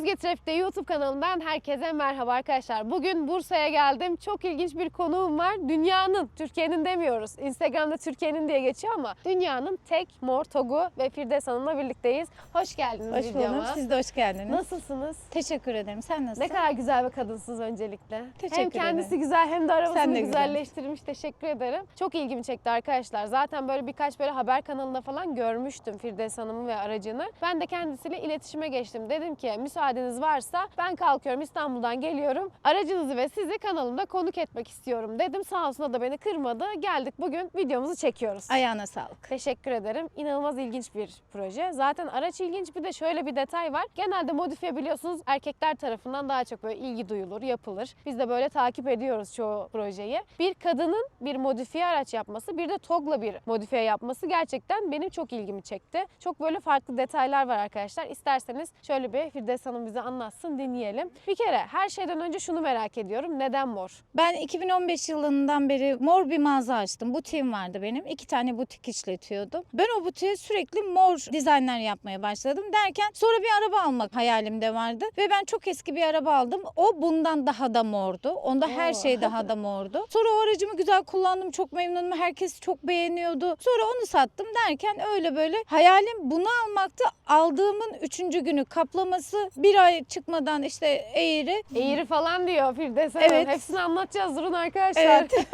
Özge Trafik'te YouTube kanalından herkese merhaba arkadaşlar. Bugün Bursa'ya geldim. Çok ilginç bir konuğum var. Dünyanın, Türkiye'nin demiyoruz. Instagram'da Türkiye'nin diye geçiyor ama dünyanın tek mor togu ve Firdevs Hanım'la birlikteyiz. Hoş geldiniz Hoş videoma. bulduk. Siz de hoş geldiniz. Nasılsınız? Teşekkür ederim. Sen nasılsın? Ne kadar güzel bir kadınsınız öncelikle. Teşekkür hem kendisi ederim. güzel hem de arabasını Sen de güzelleştirmiş. Teşekkür ederim. Çok ilgimi çekti arkadaşlar. Zaten böyle birkaç böyle haber kanalında falan görmüştüm Firdevs Hanım'ı ve aracını. Ben de kendisiyle iletişime geçtim. Dedim ki müsaadeniz varsa ben kalkıyorum İstanbul'dan geliyorum. Aracınızı ve sizi kanalımda konuk etmek istiyorum dedim. Sağ olsun da beni kırmadı. Geldik bugün videomuzu çekiyoruz. Ayağına sağlık. Teşekkür ederim. İnanılmaz ilginç bir proje. Zaten araç ilginç bir de şöyle bir detay var. Genelde modifiye biliyorsunuz erkekler tarafından daha çok böyle ilgi duyulur, yapılır. Biz de böyle takip ediyoruz çoğu projeyi. Bir kadının bir modifiye araç yapması, bir de TOG'la bir modifiye yapması gerçekten benim çok ilgimi çekti. Çok böyle farklı detaylar var arkadaşlar. İsterseniz şöyle bir Firdevs Hanım bize anlatsın, dinleyelim. Bir kere her şeyden önce şunu merak ediyorum. Neden mor? Ben 2015 yılından beri mor bir mağaza açtım. Butiğim vardı benim. İki tane butik işletiyordum. Ben o butiğe sürekli mor dizaynlar yapmaya başladım. Derken sonra bir araba almak hayalimde vardı. Ve ben çok eski bir araba aldım. O bundan daha da mordu. Onda her Oo. şey daha da mordu. Sonra o aracımı güzel kullandım. Çok memnunum. Herkes çok beğeniyordu. Sonra onu sattım derken öyle böyle hayalim bunu almaktı. Aldığımın üçüncü günü kaplaması bir ay çıkmadan işte eğri Eğri falan diyor Firdevs Hanım. Evet. Hepsini anlatacağız. Durun arkadaşlar. Evet.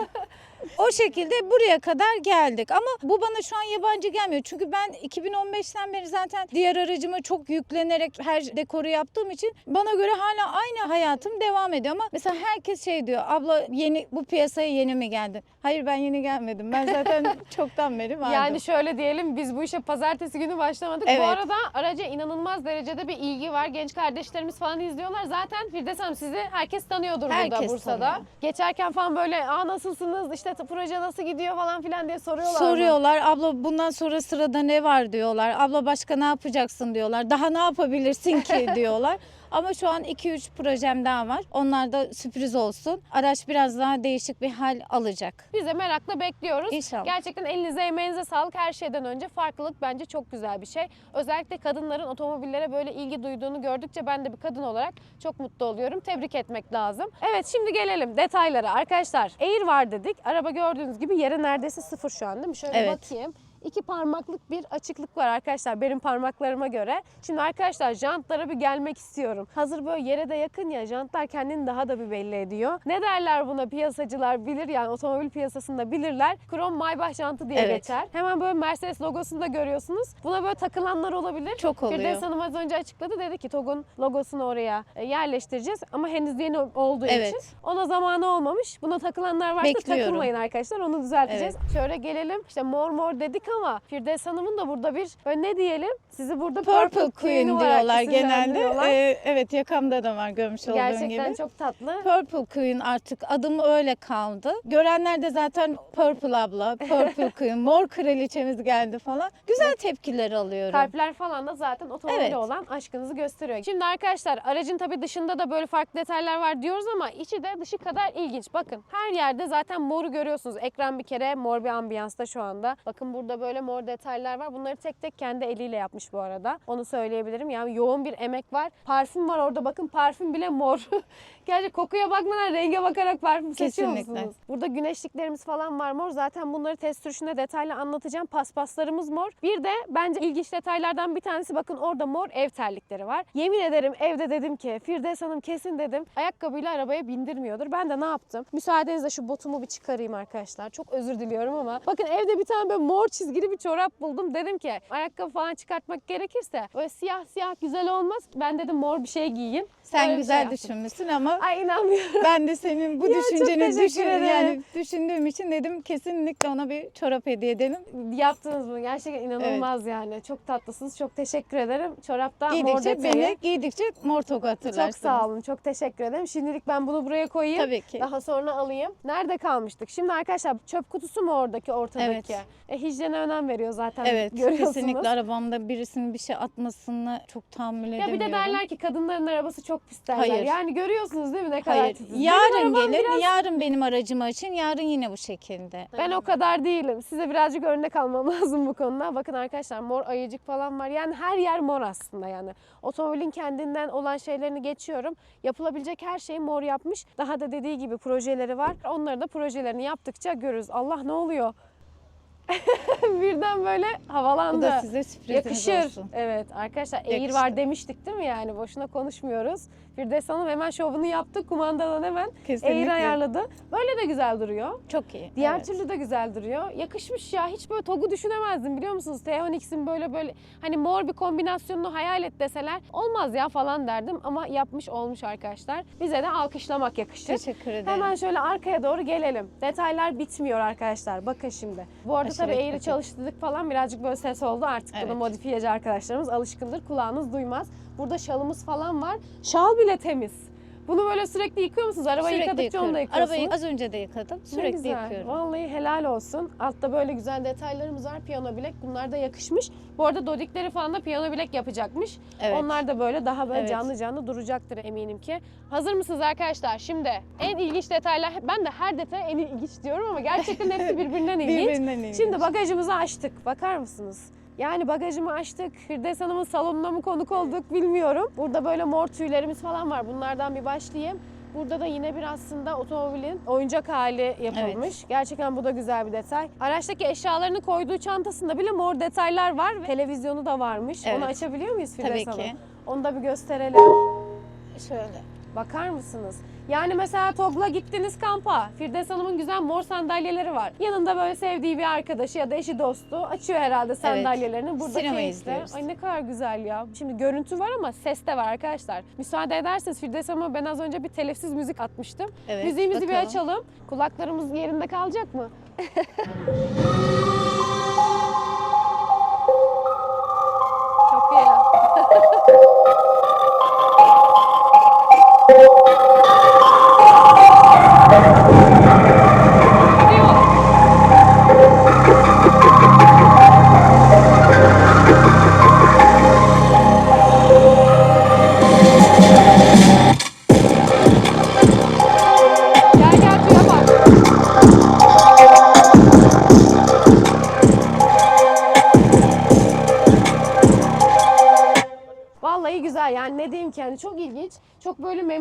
o şekilde buraya kadar geldik ama bu bana şu an yabancı gelmiyor. Çünkü ben 2015'ten beri zaten diğer aracıma çok yüklenerek her dekoru yaptığım için bana göre hala aynı hayatım devam ediyor ama mesela herkes şey diyor abla yeni bu piyasaya yeni mi geldin? Hayır ben yeni gelmedim. Ben zaten çoktan beri vardım. Yani şöyle diyelim biz bu işe pazartesi günü başlamadık. Bu Evet. arada araca inanılmaz derecede bir ilgi var. Genç kardeşlerimiz falan izliyorlar. Zaten Firdevs Hanım sizi herkes tanıyordur burada Herkes Bursa'da. tanıyor. Geçerken falan böyle aa nasılsınız işte t- proje nasıl gidiyor falan filan diye soruyorlar. mı? Soruyorlar abla bundan sonra sırada ne var diyorlar. Abla başka ne yapacaksın diyorlar. Daha ne yapabilirsin ki diyorlar. Ama şu an 2-3 projem daha var. Onlar da sürpriz olsun. Araç biraz daha değişik bir hal alacak. Biz de merakla bekliyoruz. İnşallah. Gerçekten elinize emeğinize sağlık. Her şeyden önce farklılık bence çok güzel bir şey. Özellikle kadınların otomobillere böyle ilgi duyduğunu gördükçe ben de bir kadın olarak çok mutlu oluyorum. Tebrik etmek lazım. Evet şimdi gelelim detaylara. Arkadaşlar Air var dedik. Araba gördüğünüz gibi yere neredeyse sıfır şu an değil mi? Şöyle Evet. bakayım. İki parmaklık bir açıklık var arkadaşlar benim parmaklarıma göre. Şimdi arkadaşlar jantlara bir gelmek istiyorum. Hazır böyle yere de yakın ya jantlar kendini daha da bir belli ediyor. Ne derler buna piyasacılar bilir yani otomobil piyasasında bilirler. Krom Maybach jantı diye Evet. geçer. Hemen böyle Mercedes logosunu da görüyorsunuz. Buna böyle takılanlar olabilir. Çok oluyor. Firdevs Hanım az önce açıkladı dedi ki TOG'un logosunu oraya e, yerleştireceğiz ama henüz yeni olduğu Evet. için ona zamanı olmamış. Buna takılanlar varsa Bekliyorum. takılmayın arkadaşlar onu düzelteceğiz. Şöyle gelelim işte mor mor dedik ama Firdevs Hanım'ın da burada bir böyle ne diyelim sizi burada Purple Queen olarak diyorlar genelde. Ee, evet yakamda da var görmüş olduğun Gerçekten gibi. çok tatlı. Purple Queen artık adım öyle kaldı. Görenler de zaten Purple abla, Purple Queen, mor kraliçemiz geldi falan. Güzel tepkiler alıyorum. Kalpler falan da zaten otomobile Evet. olan aşkınızı gösteriyor. Şimdi arkadaşlar aracın tabii dışında da böyle farklı detaylar var diyoruz ama içi de dışı kadar ilginç. Bakın her yerde zaten moru görüyorsunuz. Ekran bir kere mor bir ambiyansta şu anda. Bakın burada böyle mor detaylar var. Bunları tek tek kendi eliyle yapmış bu arada. Onu söyleyebilirim. Yani yoğun bir emek var. Parfüm var orada bakın parfüm bile mor. Gerçi kokuya bakmadan renge bakarak parfüm seçiyor Kesinlikle. musunuz? Burada güneşliklerimiz falan var mor. Zaten bunları test sürüşünde detaylı anlatacağım. Paspaslarımız mor. Bir de bence ilginç detaylardan bir tanesi bakın orada mor ev terlikleri var. Yemin ederim evde dedim ki Firdevs Hanım kesin dedim ayakkabıyla arabaya bindirmiyordur. Ben de ne yaptım? Müsaadenizle şu botumu bir çıkarayım arkadaşlar. Çok özür diliyorum ama bakın evde bir tane böyle mor çizgili bir çorap buldum. Dedim ki ayakkabı falan çıkartmak gerekirse böyle siyah siyah güzel olmaz. Ben dedim mor bir şey giyin. Sen Öyle güzel şey yaptım. düşünmüşsün ama Ay inanmıyorum. ben de senin bu Ya, çok düşünceni teşekkür düşün, ederim. yani düşündüğüm için dedim kesinlikle ona bir çorap hediye edelim. Yaptınız bunu gerçekten inanılmaz yani. Çok tatlısınız. Çok teşekkür ederim. Çoraptan mor Giydikçe detayı. beni giydikçe mor togu hatırlarsınız. Çok sağ olun. Çok teşekkür ederim. Şimdilik ben bunu buraya koyayım. Tabii ki. Daha sonra alayım. Nerede kalmıştık? Şimdi arkadaşlar çöp kutusu mu oradaki ortadaki? Evet. E, hijyen kendine önem veriyor zaten. Evet görüyorsunuz. kesinlikle arabamda birisinin bir şey atmasını çok tahammül Ya edemiyorum. bir de derler ki kadınların arabası çok pis derler. Hayır. Yani görüyorsunuz değil mi ne kadar Hayır. titiz. Benim Yarın arabam gelir, biraz- yarın benim aracımı açın, yarın yine bu şekilde. Ben o kadar değilim. Size birazcık örnek almam lazım bu konuda. Bakın arkadaşlar mor ayıcık falan var. Yani her yer mor aslında yani. Otomobilin kendinden olan şeylerini geçiyorum. Yapılabilecek her şeyi mor yapmış. Daha da dediği gibi projeleri var. Onları da projelerini yaptıkça görürüz. Allah ne oluyor? Birden böyle Bu havalandı. da size sürpriziniz Yakışır. olsun. Evet arkadaşlar Yakıştı. var demiştik değil mi yani? Boşuna konuşmuyoruz. Firdevs Hanım hemen şovunu yaptı. Kumandadan hemen Kesinlikle. Air ayarladı. Böyle de güzel duruyor. Çok iyi. Diğer evet. türlü de güzel duruyor. Yakışmış ya. Hiç böyle TOG'u düşünemezdim biliyor musunuz? T-Onix'in böyle böyle hani mor bir kombinasyonunu hayal et deseler olmaz ya falan derdim ama yapmış olmuş arkadaşlar. Bize de alkışlamak yakışır. Teşekkür ederim. Hemen şöyle arkaya doğru gelelim. Detaylar bitmiyor arkadaşlar. Bakın şimdi. Bu arada tabii eğri kritik. çalıştırdık falan birazcık böyle ses oldu. Artık Evet. modifiyeci arkadaşlarımız alışkındır. Kulağınız duymaz. Burada şalımız falan var. Şal bile temiz. Bunu böyle sürekli yıkıyor musunuz? Arabayı Sürekli yıkadıkça onu da yıkıyorum. yıkıyorsunuz. Arabayı az önce de yıkadım. Ne Sürekli güzel. yıkıyorum. Vallahi helal olsun. Altta böyle güzel detaylarımız var. Piyano bilek. Bunlar da yakışmış. Bu arada dodikleri falan da piyano bilek yapacakmış. Evet. Onlar da böyle daha böyle Evet. canlı canlı duracaktır eminim ki. Hazır mısınız arkadaşlar? Şimdi en ilginç detaylar. Ben de her detay en ilginç diyorum ama gerçekten hepsi birbirinden ilginç. Birbirinden ilginç. Şimdi bagajımızı açtık. Bakar mısınız? Yani bagajımı açtık. Firdevs Hanım'ın salonuna mı konuk olduk bilmiyorum. Burada böyle mor tüylerimiz falan var. Bunlardan bir başlayayım. Burada da yine bir aslında otomobilin oyuncak hali yapılmış. Gerçekten bu da güzel bir detay. Araçtaki eşyalarını koyduğu çantasında bile mor detaylar var. ve Televizyonu da varmış. Evet. Onu açabiliyor muyuz Firdevs Tabii Hanım? ki. Onu da bir gösterelim. Şöyle. Bakar mısınız? Yani mesela TOG'la gittiniz kampa. Firdevs Hanım'ın güzel mor sandalyeleri var. Yanında böyle sevdiği bir arkadaşı ya da eşi dostu açıyor herhalde sandalyelerini. Burada Sinema keyifle. izliyoruz. Ay ne kadar güzel ya. Şimdi görüntü var ama ses de var arkadaşlar. Müsaade ederseniz Firdevs Hanım'a ben az önce bir telifsiz müzik atmıştım. Evet, Müziğimizi bir bakalım. açalım. Kulaklarımız yerinde kalacak mı?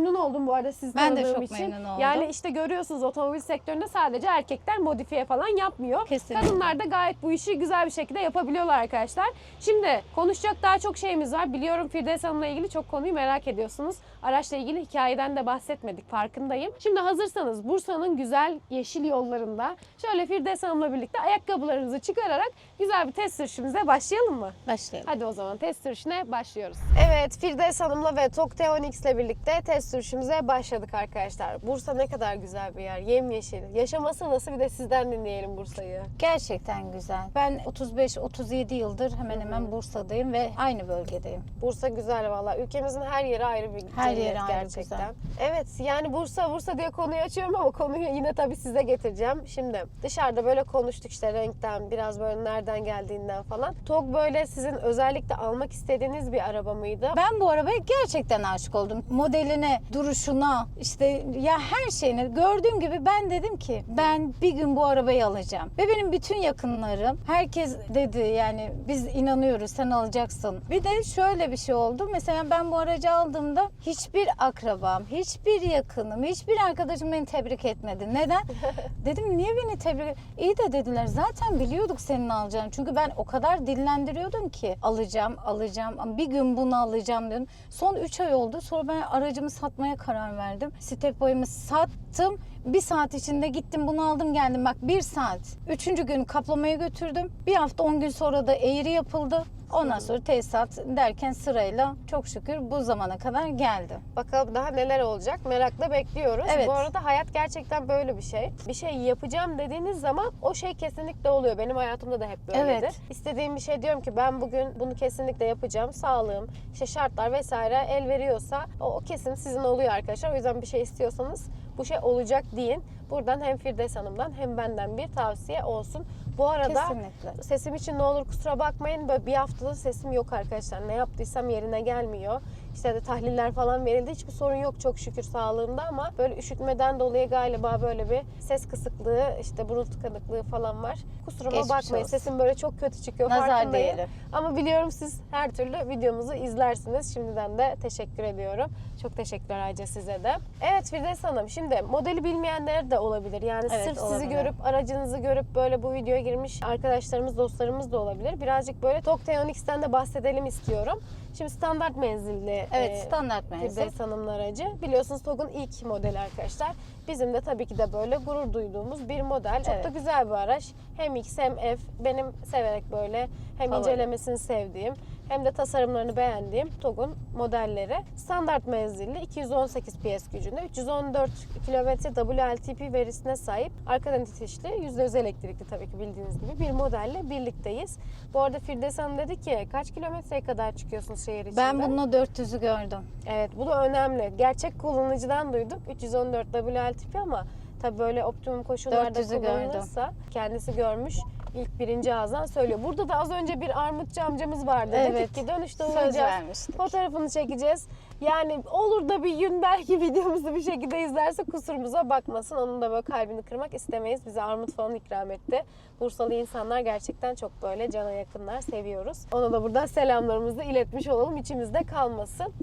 memnun oldum bu arada sizi Ben de tanıdığım çok için. memnun oldum. Yani işte görüyorsunuz otomobil sektöründe sadece erkekler modifiye falan yapmıyor. Kesinlikle. Kadınlar da gayet bu işi güzel bir şekilde yapabiliyorlar arkadaşlar. Şimdi konuşacak daha çok şeyimiz var. Biliyorum Firdevs Hanım'la ilgili çok konuyu merak ediyorsunuz. Araçla ilgili hikayeden de bahsetmedik farkındayım. Şimdi hazırsanız Bursa'nın güzel yeşil yollarında şöyle Firdevs Hanım'la birlikte ayakkabılarınızı çıkararak güzel bir test sürüşümüze başlayalım mı? Başlayalım. Hadi o zaman test sürüşüne başlıyoruz. Evet Firdevs Hanım'la ve Tok T10X ile birlikte test sürüşümüze başladık arkadaşlar. Bursa ne kadar güzel bir yer. Yemyeşil. Yaşaması nasıl bir de sizden dinleyelim Bursa'yı. Gerçekten güzel. Ben 35-37 yıldır hemen hemen Bursa'dayım ve aynı bölgedeyim. Bursa güzel valla. Ülkemizin her yeri ayrı bir Her cennet yeri ayrı gerçekten. güzel. Evet yani Bursa Bursa diye konuyu açıyorum ama konuyu yine tabii size getireceğim. Şimdi dışarıda böyle konuştuk işte renkten biraz böyle nereden geldiğinden falan. Tok böyle sizin özellikle almak istediğiniz bir araba mıydı? Ben bu arabaya gerçekten aşık oldum. Modeline, duruşuna, işte ya her şeyine gördüğüm gibi ben dedim ki ben bir gün bu arabayı alacağım. Ve benim bütün yakınlarım herkes dedi yani biz inanıyoruz sen alacaksın. Bir de şöyle bir şey oldu. Mesela ben bu aracı aldığımda hiçbir akrabam, hiçbir yakınım, hiçbir arkadaşım beni tebrik etmedi. Neden? Dedim niye beni tebrik İyi de dediler zaten biliyorduk senin alacağını. Çünkü ben o kadar dillendiriyordum ki alacağım, alacağım. Bir gün bunu alacağım dedim. Son 3 ay oldu. Sonra ben aracımı satmaya karar verdim. Step boyamı sattım. Bir saat içinde gittim bunu aldım geldim. Bak bir saat. Üçüncü gün kaplamaya götürdüm. Bir hafta 10 gün sonra da eğri yapıldı. Ondan sonra tesisat derken sırayla çok şükür bu zamana kadar geldi. Bakalım daha neler olacak merakla bekliyoruz. Evet. Bu arada hayat gerçekten böyle bir şey. Bir şey yapacağım dediğiniz zaman o şey kesinlikle oluyor. Benim hayatımda da hep böyledir. Evet. İstediğim bir şey diyorum ki ben bugün bunu kesinlikle yapacağım. Sağlığım, işte şartlar vesaire el veriyorsa o, o kesin sizin oluyor arkadaşlar. O yüzden bir şey istiyorsanız bu şey olacak deyin. Buradan hem Firdevs Hanım'dan hem benden bir tavsiye olsun. Bu arada Kesinlikle. sesim için ne olur kusura bakmayın. Böyle bir haftadır sesim yok arkadaşlar. Ne yaptıysam yerine gelmiyor. İşte de tahliller falan verildi. Hiçbir sorun yok çok şükür sağlığımda ama böyle üşütmeden dolayı galiba böyle bir ses kısıklığı, işte burun tıkanıklığı falan var. Kusuruma Geçmiş bakmayın. olsun. Sesim böyle çok kötü çıkıyor. Nazar farkındayım. diyelim. Ama biliyorum siz her türlü videomuzu izlersiniz. Şimdiden de teşekkür ediyorum. Çok teşekkürler ayrıca size de. Evet Firdevs Hanım şimdi modeli bilmeyenler de olabilir. Yani Evet, sırf sizi olabilir. görüp aracınızı görüp böyle bu videoya girmiş arkadaşlarımız, dostlarımız da olabilir. Birazcık böyle Tok Teonix'ten de bahsedelim istiyorum. Şimdi standart menzilli Evet e, standart menzil. Hanım'ın aracı. Biliyorsunuz TOG'un ilk modeli arkadaşlar. Bizim de tabii ki de böyle gurur duyduğumuz bir model. Çok da Evet. güzel bir araç. Hem X hem F. Benim severek böyle hem Favori. incelemesini sevdiğim hem de tasarımlarını beğendiğim TOG'un modelleri. Standart menzilli 218 PS gücünde 314 km WLTP verisine sahip arkadan itişli %100 elektrikli tabii ki bildiğiniz gibi bir modelle birlikteyiz. Bu arada Firdevs Hanım dedi ki kaç kilometreye kadar çıkıyorsunuz şehir içinde? Ben bununla 400'ü gördüm. Evet bu da önemli. Gerçek kullanıcıdan duyduk. 314 WLTP ama tabii böyle optimum koşullarda 400'ü gördüm. kullanılırsa kendisi görmüş ilk birinci ağızdan söylüyor. Burada da az önce bir armutçu amcamız vardı. Dedik Evet. ki dönüşte Söz uğrayacağız. vermiştik. Fotoğrafını çekeceğiz. Yani olur da bir gün belki videomuzu bir şekilde izlerse kusurumuza bakmasın. Onun da böyle kalbini kırmak istemeyiz. Bize armut falan ikram etti. Bursalı insanlar gerçekten çok böyle cana yakınlar, seviyoruz. Ona da buradan selamlarımızı iletmiş olalım. içimizde kalmasın.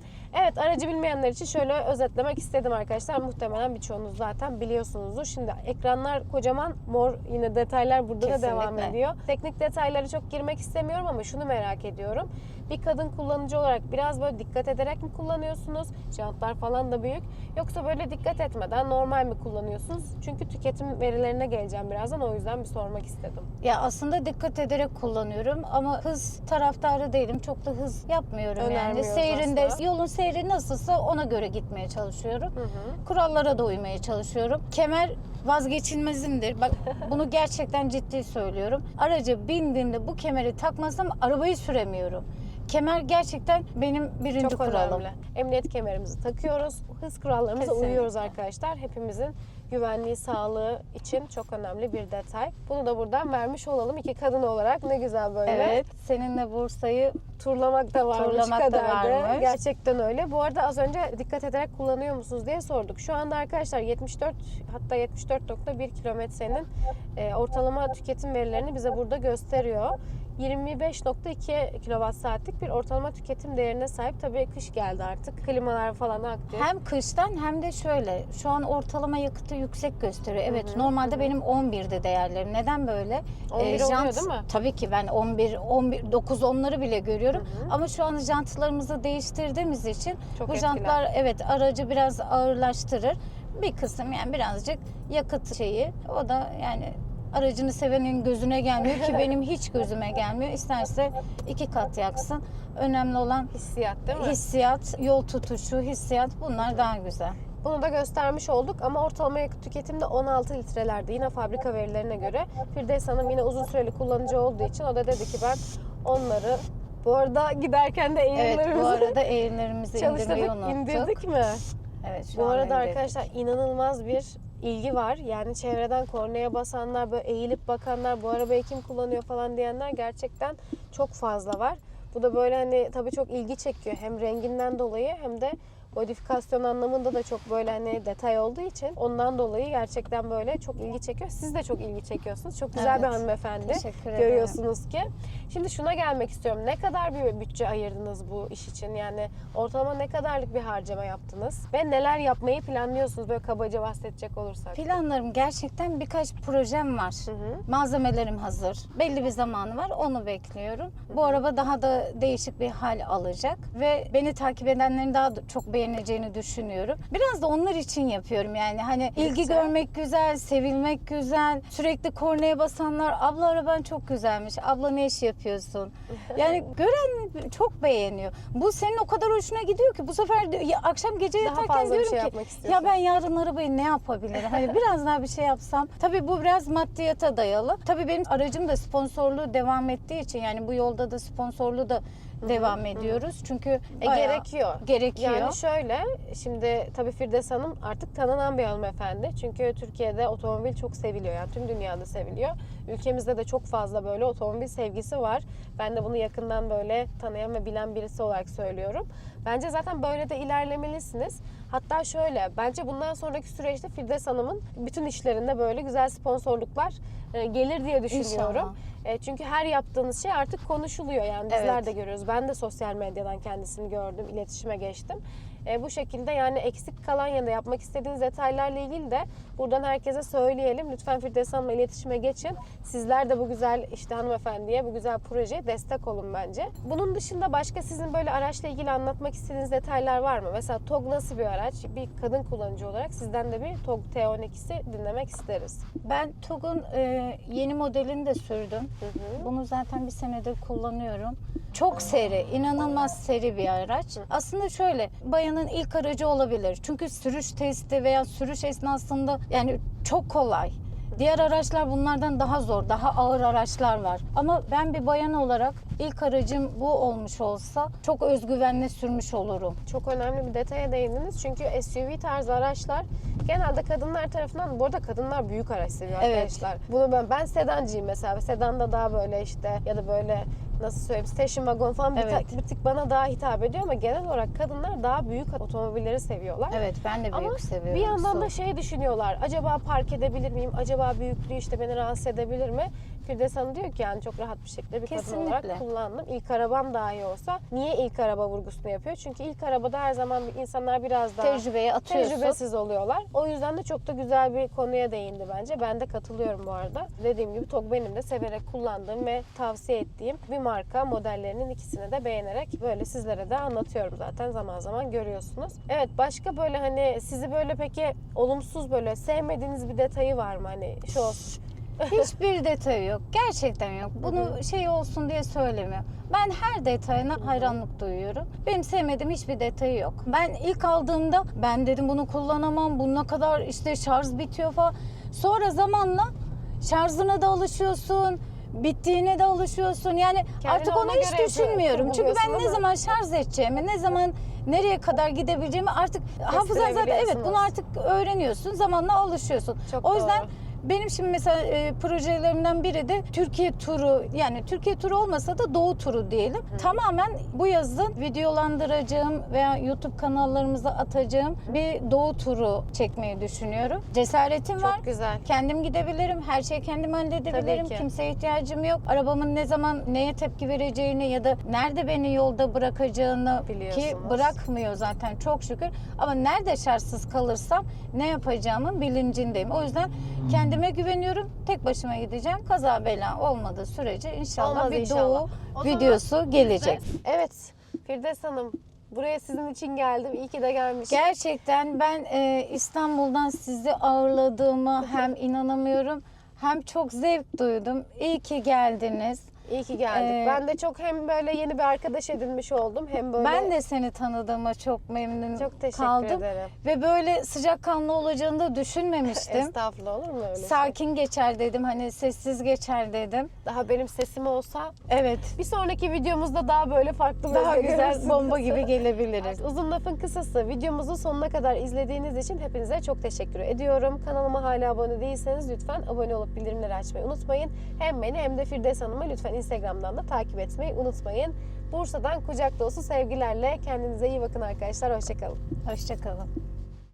Evet aracı bilmeyenler için şöyle özetlemek istedim arkadaşlar. Muhtemelen birçoğunuz zaten biliyorsunuzdur. Şimdi ekranlar kocaman mor yine detaylar burada da devam Kesinlikle. ediyor. Teknik detaylara çok girmek istemiyorum ama şunu merak ediyorum. Bir kadın kullanıcı olarak biraz böyle dikkat ederek mi kullanıyorsunuz? Jantlar falan da büyük. Yoksa böyle dikkat etmeden normal mi kullanıyorsunuz? Çünkü tüketim verilerine geleceğim birazdan. O yüzden bir sormak istedim. Ya aslında dikkat ederek kullanıyorum ama hız taraftarı değilim. Çok da hız yapmıyorum yani. Seyrinde asla. yolun seyri nasılsa ona göre gitmeye çalışıyorum. Hı hı. Kurallara da uymaya çalışıyorum. Kemer vazgeçilmezimdir. Bak bunu gerçekten ciddi söylüyorum. Araca bindiğimde bu kemeri takmazsam arabayı süremiyorum. Kemer gerçekten benim birinci Çok kuralım. önemli. Emniyet kemerimizi takıyoruz. Hız kurallarımıza Kesinlikle. uyuyoruz arkadaşlar. Hepimizin güvenliği, sağlığı için çok önemli bir detay. Bunu da buradan vermiş olalım. İki kadın olarak ne güzel böyle. Evet, seninle Bursa'yı Turlamak da varmış Turlamak da varmış. Gerçekten öyle. Bu arada az önce dikkat ederek kullanıyor musunuz diye sorduk. Şu anda arkadaşlar 74 hatta 74.1 kilometrenin e, ortalama tüketim verilerini bize burada gösteriyor. 25.2 kilowatt saatlik bir ortalama tüketim değerine sahip. Tabii kış geldi artık. Klimalar falan aktif. hem kıştan hem de şöyle şu an ortalama yakıtı yüksek gösteriyor. Evet Hı hı, normalde hı. benim 11'de değerlerim. Neden böyle? 11 Ee, oluyor jant- değil mi? Tabii ki ben 11 11 9 onları bile görüyorum. Hı hı. Ama şu an jantlarımızı değiştirdiğimiz için Çok bu etkiler. jantlar evet aracı biraz ağırlaştırır. Bir kısım yani birazcık yakıt şeyi. O da yani aracını sevenin gözüne gelmiyor ki benim hiç gözüme gelmiyor. İsterse iki kat yaksın. Önemli olan Hissiyat değil mi? hissiyat, yol tutuşu, hissiyat bunlar daha güzel. Bunu da göstermiş olduk ama ortalama yakıt tüketimde 16 litrelerde yine fabrika verilerine göre. Firdevs Hanım yine uzun süreli kullanıcı olduğu için o da dedi ki ben onları bu arada giderken de Evet bu eğimlerimizi arada eğimlerimizi indirmeyi çalıştırdık, unuttuk. indirdik mi? Evet şu Bu an arada indirdik. arkadaşlar inanılmaz bir ilgi var. Yani çevreden kornaya basanlar, böyle eğilip bakanlar, bu arabayı kim kullanıyor falan diyenler gerçekten çok fazla var. Bu da böyle hani tabii çok ilgi çekiyor. Hem renginden dolayı hem de modifikasyon anlamında da çok böyle hani detay olduğu için ondan dolayı gerçekten böyle çok ilgi çekiyor. Siz de çok ilgi çekiyorsunuz. Çok güzel bir Evet. hanımefendi. Teşekkür ederim. Görüyorsunuz ki. Şimdi şuna gelmek istiyorum. Ne kadar bir bütçe ayırdınız bu iş için? Yani ortalama ne kadarlık bir harcama yaptınız? Ve neler yapmayı planlıyorsunuz? Böyle kabaca bahsedecek olursak. Planlarım gerçekten birkaç projem var. Hı hı. Malzemelerim hazır. Belli bir zamanı var. Onu bekliyorum. Bu araba daha da değişik bir hal alacak ve beni takip edenlerin daha da çok beğeneceğini düşünüyorum. Biraz da onlar için yapıyorum yani. Hani ilgi Güzel. görmek güzel, sevilmek güzel. Sürekli kornaya basanlar abla araban çok güzelmiş. Abla ne iş yapıyorsun? Yani gören çok beğeniyor. Bu senin o kadar hoşuna gidiyor ki bu sefer ya akşam gece Daha yatarken fazla bir diyorum şey ki yapmak ya istiyorsun. ben yarın arabayı ne yapabilirim? Hani biraz daha bir şey yapsam. Tabii bu biraz maddiyata dayalı. Tabii benim aracım da sponsorluğu devam ettiği için yani bu yolda da sponsorluğu da devam ediyoruz. Çünkü E, bayağı gerekiyor. gerekiyor. Yani şöyle, şimdi tabii Firdevs Hanım artık tanınan bir hanımefendi. Çünkü Türkiye'de otomobil çok seviliyor. Yani tüm dünyada seviliyor. Ülkemizde de çok fazla böyle otomobil sevgisi var. Ben de bunu yakından böyle tanıyan ve bilen birisi olarak söylüyorum. Bence zaten böyle de ilerlemelisiniz. Hatta şöyle, bence bundan sonraki süreçte Firdevs Hanım'ın bütün işlerinde böyle güzel sponsorluklar gelir diye düşünüyorum. İnşallah. E, çünkü her yaptığınız şey artık konuşuluyor. Yani bizler Evet. de görüyoruz. Ben de sosyal medyadan kendisini gördüm, iletişime geçtim. E, bu şekilde yani eksik kalan ya da yapmak istediğiniz detaylarla ilgili de buradan herkese söyleyelim. Lütfen Firdevs Hanım'la iletişime geçin. Sizler de bu güzel işte hanımefendiye bu güzel projeye destek olun bence. Bunun dışında başka sizin böyle araçla ilgili anlatmak istediğiniz detaylar var mı? Mesela TOG nasıl bir araç? Bir kadın kullanıcı olarak sizden de bir TOG T12'si dinlemek isteriz. Ben TOG'un e, yeni modelini de sürdüm. Hı hı. Bunu zaten bir senedir kullanıyorum. Çok seri, inanılmaz seri bir araç. Aslında şöyle, bayanın ilk aracı olabilir. Çünkü sürüş testi veya sürüş esnasında yani çok kolay. Diğer araçlar bunlardan daha zor, daha ağır araçlar var. Ama ben bir bayan olarak ilk aracım bu olmuş olsa çok özgüvenle sürmüş olurum. Çok önemli bir detaya değindiniz. Çünkü SUV tarzı araçlar genelde kadınlar tarafından, bu arada kadınlar büyük araç seviyor Evet. arkadaşlar. Bunu ben, ben sedancıyım mesela. Sedanda daha böyle işte ya da böyle nasıl söyleyeyim station wagon falan bir, Evet. ta- bir tık bana daha hitap ediyor ama genel olarak kadınlar daha büyük otomobilleri seviyorlar. Evet ben de büyük Ama seviyorum. bir yandan da şey düşünüyorlar. Acaba park edebilir miyim? Acaba büyüklüğü işte beni rahatsız edebilir mi? Firdevs Hanım diyor ki yani çok rahat bir şekilde bir kadın olarak kullandım. İlk arabam dahi olsa. Niye ilk araba vurgusunu yapıyor? Çünkü ilk arabada her zaman insanlar biraz daha tecrübeye atıyorsun. tecrübesiz oluyorlar. O yüzden de çok da güzel bir konuya değindi bence. Ben de katılıyorum bu arada. Dediğim gibi TOG benim de severek kullandığım ve tavsiye ettiğim bir marka. Modellerinin ikisini de beğenerek böyle sizlere de anlatıyorum zaten zaman zaman görüyorsunuz. Evet başka böyle hani sizi böyle peki olumsuz böyle sevmediğiniz bir detayı var mı? Hani şu olsun. Hiçbir detayı yok. Gerçekten yok. Bunu şey olsun diye söylemiyorum. Ben her detayına hayranlık duyuyorum. Benim sevmediğim hiçbir detayı yok. Ben ilk aldığımda ben dedim bunu kullanamam. Bununla kadar işte şarj bitiyor falan. Sonra zamanla şarjına da alışıyorsun. Bittiğine de alışıyorsun. Yani artık ona hiç düşünmüyorum. Çünkü ben ne zaman şarj edeceğimi, ne zaman nereye kadar gidebileceğimi artık hafızan zaten evet bunu artık öğreniyorsun. Zamanla alışıyorsun. Çok o yüzden doğru. Benim şimdi mesela e, projelerimden biri de Türkiye turu yani Türkiye turu olmasa da Doğu turu diyelim. Tamamen bu yazın videolandıracağım veya YouTube kanallarımıza atacağım bir Doğu turu çekmeyi düşünüyorum. Cesaretim var. Çok güzel. Kendim gidebilirim, her şeyi kendim halledebilirim. Tabii ki. Kimseye ihtiyacım yok. Arabamın ne zaman neye tepki vereceğini ya da nerede beni yolda bırakacağını ki bırakmıyor zaten çok şükür. Ama nerede şartsız kalırsam ne yapacağımın bilincindeyim. O yüzden kendime güveniyorum. Tek başıma gideceğim. Kaza bela olmadığı sürece inşallah Olmaz bir inşallah. doğu O zaman videosu gelecek. Evet. Firdevs Hanım buraya sizin için geldim. İyi ki de gelmişim. Gerçekten ben e, İstanbul'dan sizi ağırladığıma hem inanamıyorum hem çok zevk duydum. İyi ki geldiniz. İyi ki geldik. Ee, ben de çok hem böyle yeni bir arkadaş edinmiş oldum hem böyle Ben de seni tanıdığıma çok memnun çok teşekkür kaldım. ederim. Ve böyle sıcakkanlı olacağını da düşünmemiştim. Estağfurullah olur mu öyle şey? Sakin geçer dedim. Hani sessiz geçer dedim. Daha benim sesim olsa Evet. bir sonraki videomuzda daha böyle farklı Daha güzel bomba gibi gelebiliriz. Uzun lafın kısası videomuzu sonuna kadar izlediğiniz için hepinize çok teşekkür ediyorum. Kanalıma hala abone değilseniz lütfen abone olup bildirimleri açmayı unutmayın. Hem beni hem de Firdevs Hanım'ı lütfen Instagram'dan da takip etmeyi unutmayın. Bursa'dan kucak dolusu sevgilerle kendinize iyi bakın arkadaşlar. Hoşçakalın. Hoşçakalın.